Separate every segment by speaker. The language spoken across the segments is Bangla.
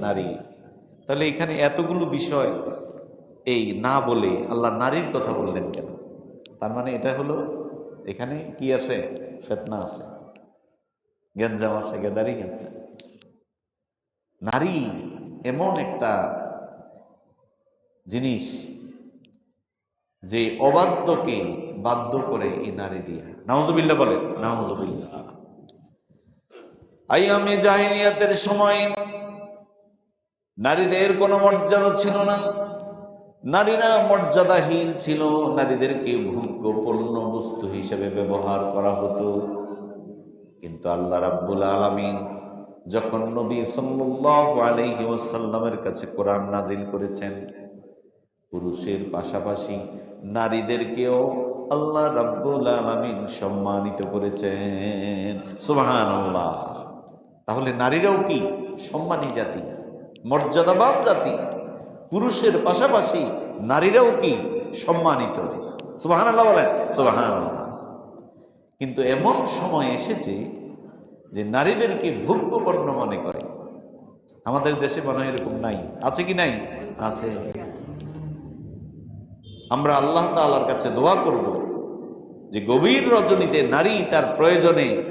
Speaker 1: নারী। তাহলে এখানে এতগুলো বিষয়, এই না বলে আল্লাহ নারীর কথা বললেন কেন? তার মানে এটা হলো, এখানে কি আছে? ফেতনা আছে। গেঞ্জাম আছে, গেদারি আছে নারী এমন একটা জিনিস যে অবাধ্যকে বাধ্য করে এই নারী দিয়া। নাউজুবিল্লা বলেন। নাউজুবিল্লা আইয়ামে জাহিলিয়াতের সময় নারীদের কোনো মর্যাদা ছিল না। নারীরা মর্যাদাহীন ছিল। নারীদেরকে ভোগ্যপূর্ণ বস্তু হিসেবে ব্যবহার করা হতো। কিন্তু আল্লাহ রাব্বুল আলামিন যখন নবী সাল্লাল্লাহু আলাইহি ওয়াসাল্লামের কাছে কোরআন নাজিল করেছেন, পুরুষের পাশাপাশি নারীদেরকেও আল্লাহ রাব্বুল আলামিন সম্মানিত করেছেন। সুবহানাল্লাহ। তাহলে নারীরাও কি সম্মানী জাতি? মর্যাদাবান জাতি। পুরুষের পাশাপাশি নারীরাও কি সম্মানিত? সুবাহান আল্লাহ বলেন, সুবহানাল্লাহ। কিন্তু এমন সময় এসেছে যে নারীদেরকে ভোগ্যপণ্য মনে করে। আমাদের দেশে মনে হয় এরকম নাই। আছে কি নাই? আছে। আমরা আল্লাহ তাআলার কাছে দোয়া করব যে গভীর রজনীতে নারী তার প্রয়োজনে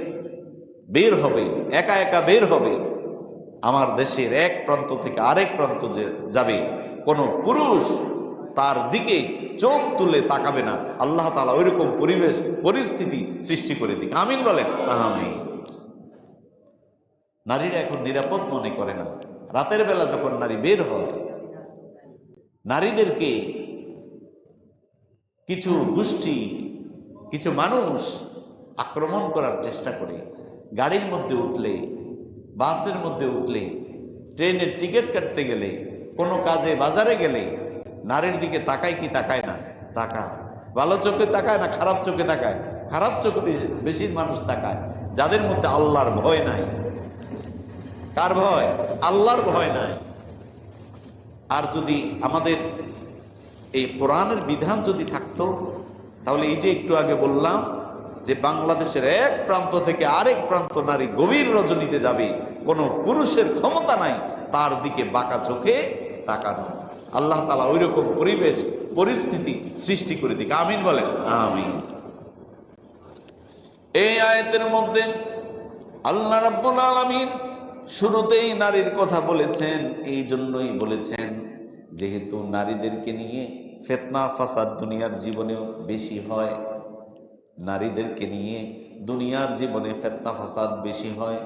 Speaker 1: বের হবে, একা একা বের হবে। আমার দেশের এক প্রান্ত থেকে আরেক প্রান্ত যে যাবে, কোনো পুরুষ তার দিকে চোখ তুলে তাকাবে না। আল্লাহ তালা ওইরকম পরিবেশ, পরিস্থিতি সৃষ্টি করে দিক। আমিন বলেন, আমিন। নারীরা এখন নিরাপদ মনে করে না। রাতের বেলা যখন নারী বের হয়, নারীদেরকে কিছু গোষ্ঠী, কিছু মানুষ আক্রমণ করার চেষ্টা করে। গাড়ির মধ্যে উঠলে বাসের মধ্যে উঠলে, ট্রেনের টিকিট কাটতে গেলে, কোনো কাজে বাজারে গেলে, নারীর দিকে তাকায় কি তাকায় না? তাকায়। ভালো চোখে তাকায় না খারাপ চোখে তাকায়? খারাপ চোখে বেশি মানুষ তাকায়। যাদের মধ্যে আল্লাহর ভয় নাই। কার ভয়? আল্লাহর ভয় নাই। আর যদি আমাদের এই কোরআনের বিধান যদি থাকতো, তাহলে এই যে একটু আগে বললাম যে বাংলাদেশের এক প্রান্ত থেকে আরেক প্রান্ত নারী গভীর রজনীতে যাবে, কোনো পুরুষের ক্ষমতা নাই, তার দিকে বাঁকা চোখে তাকানো। আল্লাহ তালা ওই রকম পরিবেশ, পরিস্থিতি সৃষ্টি করে দিক। আমিন বলেন, আমিন। এই আয়াতের মধ্যে আল্লাহ রাব্বুল আলামিন শুরুতেই নারীর কথা বলেছেন এই জন্যই বলেছেন, যেহেতু নারীদেরকে নিয়ে ফেতনা, ফাসাদ দুনিয়ার জীবনেও বেশি হয় নারীদেরকে নিয়ে দুনিয়ার জীবনে ফেতনা ফাসাদ বেশি হয়।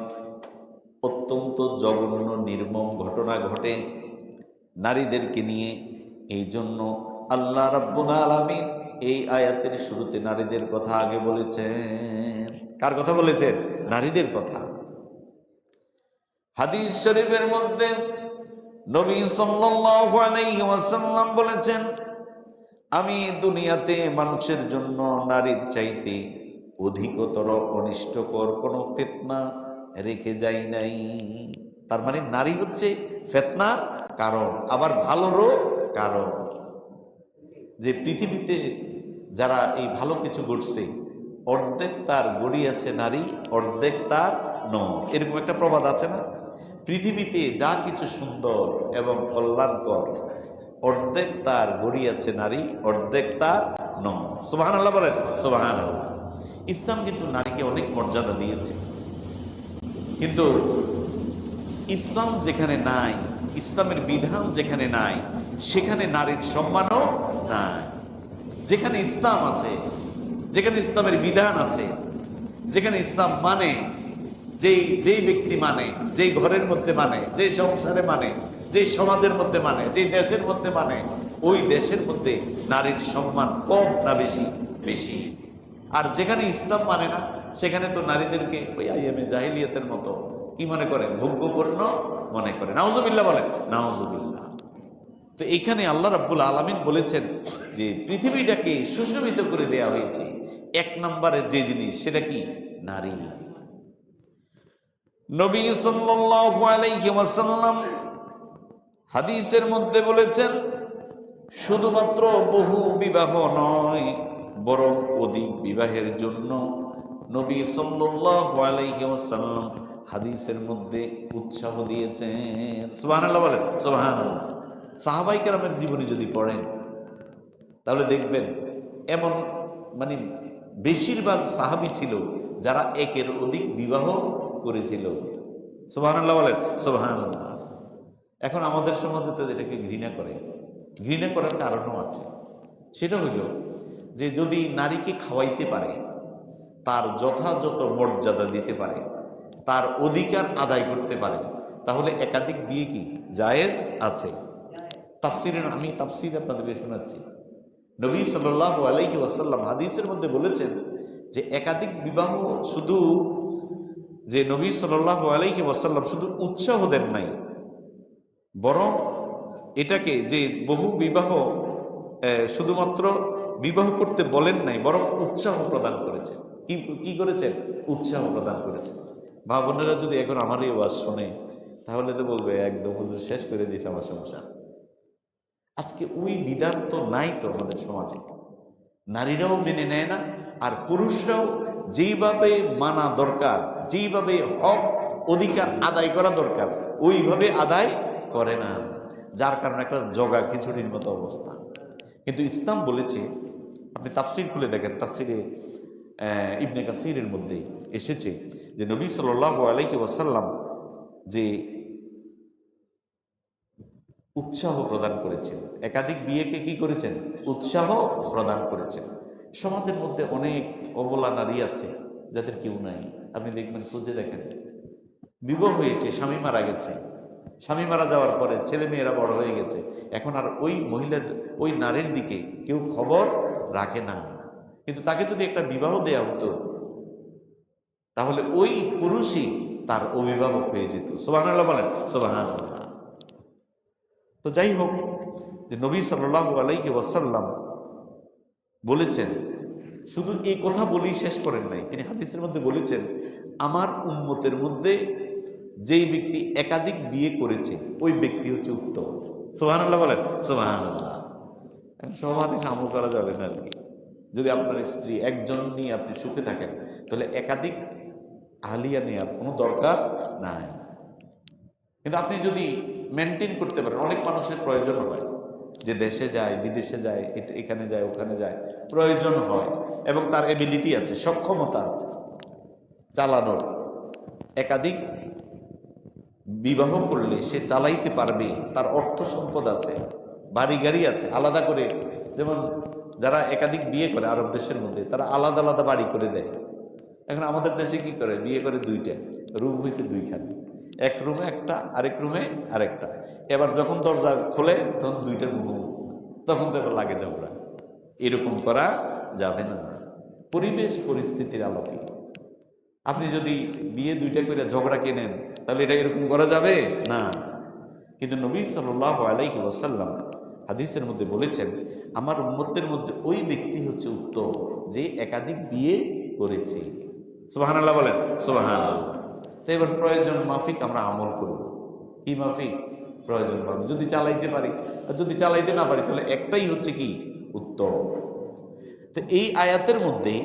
Speaker 1: অত্যন্ত জঘন্য, নির্মম ঘটনা ঘটে। নারীদেরকে নিয়ে এই জন্য আল্লাহ রাব্বুল আলামিন এই আয়াতের শুরুতে নারীদের কথা আগে বলেছেন। কার কথা বলেছেন? নারীদের কথা। হাদিস শরীফের মধ্যে নবী সাল্লাল্লাহু আলাইহি ওয়াসাল্লাম বলেছেন আমি দুনিয়াতে মানুষের জন্য নারীর চাইতে অধিকতর অনিষ্টকর কোনো ফিতনা রেখে যাই নাই। তার মানে নারী হচ্ছে ফেতনার কারণ, আবার ভালোরও কারণ। যে পৃথিবীতে যারা এই ভালো কিছু ঘটছে, অর্ধেক তার গড়িয়েছে নারী, অর্ধেক তার নয় এরকম একটা প্রবাদ আছে না? পৃথিবীতে যা কিছু সুন্দর এবং কল্যাণকর অর্ধেক তার গড়িয়েছে নারী, অর্ধেক তার নয় সুবাহান আল্লাহ বলেন সুবাহান আল্লাহ ইসলাম কিন্তু নারীকে অনেক মর্যাদা দিয়েছে। কিন্তু ইসলাম যেখানে নাই, ইসলামের বিধান যেখানে নাই, সেখানে নারীর সম্মানও নাই। যেখানে ইসলাম আছে, যেখানে ইসলামের বিধান আছে, যেখানে ইসলাম মানে যেই যেই ব্যক্তি মানে যেই ঘরের মধ্যে মানে যেই সংসারে মানে যেই সমাজের মধ্যে মানে যেই দেশের মধ্যে মানে ওই দেশের মধ্যে নারীর সম্মান কম না বেশি? বেশি। আর যেখানে ইসলাম মানে না, সেখানে তো নারীদেরকে ওই আইএমএ জাহিলিয়াতের মতো, কি মনে করে ভোগ্যপূর্ণ মনে করে নাওজুবিল্লাহ বলেন। নাওজুবিল্লাহ তো এখানে আল্লাহ রাব্বুল আলামিন বলেছেন যে পৃথিবীটাকে সুশোভিত করে দেয়া হয়েছে। এক নম্বরের যে জিনিস, সেটা কি? নারী। নবী সাল্লাল্লাহু আলাইহি ওয়াসাল্লাম হাদিসের মধ্যে বলেছেন, শুধুমাত্র বহু বিবাহ নয়, বরং অধিক বিবাহের জন্য নবী ওয়াসাল্লাম হাদিসের মধ্যে উৎসাহ দিয়েছেন। সুবাহ বলেন সুবাহ সাহাবাই কেরামের জীবনী যদি পড়েন, তাহলে দেখবেন এমন মানে বেশিরভাগ সাহাবি ছিল যারা একের অধিক বিবাহ করেছিল। সুবাহ বলেন সুবাহ এখন আমাদের সমাজে তো এটাকে ঘৃণা করে। ঘৃণা করার কারণও আছে। সেটা হইল যে যদি নারীকে খাওয়াইতে পারে, তার যথাযথ মর্যাদা দিতে পারে, তার অধিকার আদায় করতে পারে, তাহলে একাধিক বিয়ে কি জায়েজ আছে? তাফসিরের আমি তাফসির আপনাদেরকে শোনাচ্ছি। নবী সাল্লাহ আলাইহি ওয়াসাল্লাম হাদিসের মধ্যে বলেছেন যে একাধিক বিবাহ শুধু যে নবী সাল্লাহ আলাইহি ওয়াসাল্লাম শুধু উৎসাহ দেন নাই বরং এটাকে যে বহু বিবাহ শুধুমাত্র বিবাহ করতে বলেন নাই, বরং উৎসাহ প্রদান করেছে কি কি করেছেন? উৎসাহ প্রদান করেছেন। মা বোনেরা যদি এখন আমার এই ওয়াজ শোনে, তাহলে তো বলবে, একদম হুজুর, শেষ করে দিয়েছে আমার সমস্যা। আজকে ওই বিধান তো নাই তো আমাদের সমাজে। নারীরাও মেনে নেয় না, আর পুরুষরাও যেইভাবে মানা দরকার, যেইভাবে হক, অধিকার আদায় করা দরকার, ওইভাবে আদায় করে না, যার কারণে একটা জগা খিচুড়ির মতো অবস্থা। কিন্তু ইসলাম বলেছে, আপনি তাফসির খুলে দেখেন, তাফসিরে ইবনে কাসিরের মধ্যে এসেছে যে নবী সাল্লাহ আলাইহি ওয়াসাল্লাম যে উৎসাহ প্রদান করেছেন, একাধিক বিয়েকে কি করেছেন? উৎসাহ প্রদান করেছেন। সমাজের মধ্যে অনেক অবলা নারী আছে, যাদের কেউ নাই। আপনি দেখবেন, খুঁজে দেখেন। বিবাহ হয়েছে, স্বামী মারা গেছে। স্বামী মারা যাওয়ার পরে ছেলে মেয়েরা বড় হয়ে গেছে। এখন আর ওই মহিলার, ওই নারীর দিকে কেউ খবর রাখে না। কিন্তু তাকে যদি একটা বিবাহ দেয়া হতো, তাহলে ওই পুরুষই তার অভিভাবক হয়ে যেত। সোবাহ বলেন সোবাহ তো যাই হোক, যে নবী সাল্লাহ আলাইহি ওয়াসাল্লাম বলেছেন, শুধু এই কথা বলেই শেষ করেন নাই, তিনি হাদিসের মধ্যে বলেছেন, আমার উন্মতের মধ্যে যেই ব্যক্তি একাধিক বিয়ে করেছে, ওই ব্যক্তি হচ্ছে উত্তম। সোহান আল্লাহ বলেন সোহান আল্লাহ হাদিস আমল করা যাবে না আর কি। যদি আপনার স্ত্রী একজন নিয়ে আপনি সুখে থাকেন, তাহলে একাধিক আলিয়া নেওয়ার কোনো দরকার নাই। কিন্তু আপনি যদি মেনটেন করতে পারেন, অনেক মানুষের প্রয়োজন হয়। যে দেশে যায়, বিদেশে যায় এখানে যায়, ওখানে যায়, প্রয়োজন হয়। এবং তার এবিলিটি আছে, সক্ষমতা আছে চালানোর। একাধিক বিবাহ করলে সে চালাইতে পারবে, তার অর্থ সম্পদ আছে, বাড়ি গাড়ি আছে, আলাদা করে, যেমন যারা একাধিক বিয়ে করে আরব দেশের মধ্যে, তারা আলাদা আলাদা বাড়ি করে দেয়। এখন আমাদের দেশে কি করে? বিয়ে করে দুইটা, রুম হয়েছে দুইখানে। এক রুমে একটা, আরেক রুমে আরেকটা। এবার যখন দরজা খোলে, তখন দুইটার মুখ তখন তো লাগে ঝগড়া। এরকম করা যাবে না। পরিবেশ, পরিস্থিতির আলোকে। আপনি যদি বিয়ে দুইটা করে ঝগড়া কেনেন তাহলে এটা এরকম করা যাবে? না। কিন্তু নবী সাল্লাহ আলাইহি ওয়াসাল্লাম হাদিসের মধ্যে বলেছেন, আমার উম্মতের মধ্যে ওই ব্যক্তি হচ্ছে উত্তম যে একাধিক বিয়ে করেছে। সুবাহান আল্লাহ বলেন সুবাহান তো এবার প্রয়োজন মাফিক আমরা আমল করব। কি মাফিক? প্রয়োজন মাফিক। যদি চালাইতে পারি, আর যদি চালাইতে না পারি, তাহলে একটাই হচ্ছে কি? উত্তম। তো এই আয়াতের মধ্যে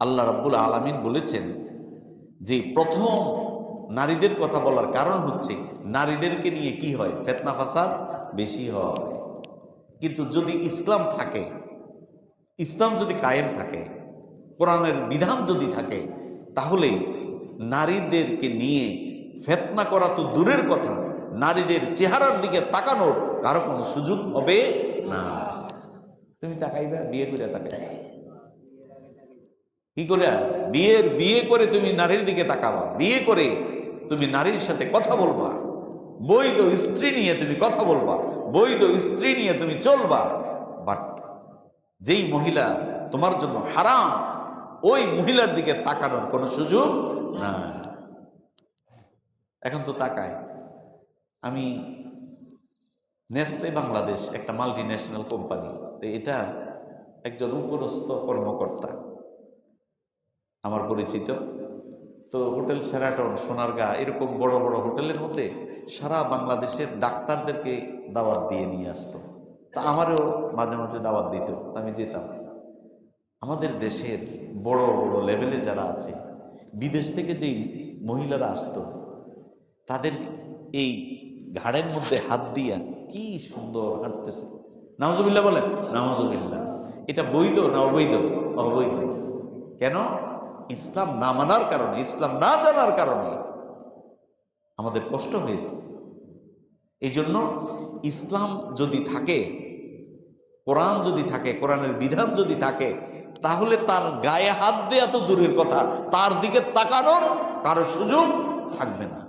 Speaker 1: আল্লাহ রাব্বুল আলামিন বলেছেন যে প্রথম নারীদের কথা বলার কারণ হচ্ছে, নারীদেরকে নিয়ে কি হয়? ফেতনা ফাসাদ বেশি হয়। কিন্তু যদি ইসলাম থাকে, ইসলাম যদি কায়েম থাকে, কোরআনের বিধান যদি থাকে, তাহলে নারীদেরকে নিয়ে ফেতনা করা তো দূরের কথা, নারীদের চেহারার দিকে তাকানোর কারও কোনো সুযোগ হবে না। তুমি তাকাইবা, বিয়ে করে তাকাই কি করে? বিয়ের, বিয়ে করে তুমি নারীর দিকে তাকাবা। বিয়ে করে তুমি নারীর সাথে কথা বলবা। বৈধ স্ত্রী নিয়ে তুমি কথা বলবা। বৈধ স্ত্রী নিয়ে তুমি চলবা। বাট যেই মহিলা তোমার জন্য হারাম, ওই মহিলার দিকে তাকানোর কোনো সুযোগ না এখন তো তাকায় আমি নেসলে বাংলাদেশ একটা মাল্টি ন্যাশনাল কোম্পানি তো এটা একজন উপরস্থ কর্মকর্তা। আমার পরিচিত। তো হোটেল সেরাটন সোনারগা, এরকম বড় বড় হোটেলের মধ্যে সারা বাংলাদেশের ডাক্তারদেরকে দাওয়াত দিয়ে নিয়ে আসতো। তা আমারও মাঝে মাঝে দাওয়াত দিত আমি যেতাম। আমাদের দেশের বড় বড় লেভেলে যারা আছে, বিদেশ থেকে যেই মহিলারা আসতো, তাদের এই ঘাড়ের মধ্যে হাত দিয়া কি সুন্দর হাঁটতেছে। নামাজুবিল্লাহ বলেন নামাজুবিল্লাহ এটা বৈধ না অবৈধ? অবৈধ। কেন? ইসলাম না মানার কারণে, ইসলাম না জানার কারণে আমাদের কষ্ট হয়েছে। এই জন্য ইসলাম যদি থাকে, কোরআন যদি থাকে, কোরআনের বিধান যদি থাকে, তাহলে তার গায়ে হাত দেয়া তো দূরের কথা, তার দিকে তাকানোর কারও সুযোগ থাকবে না।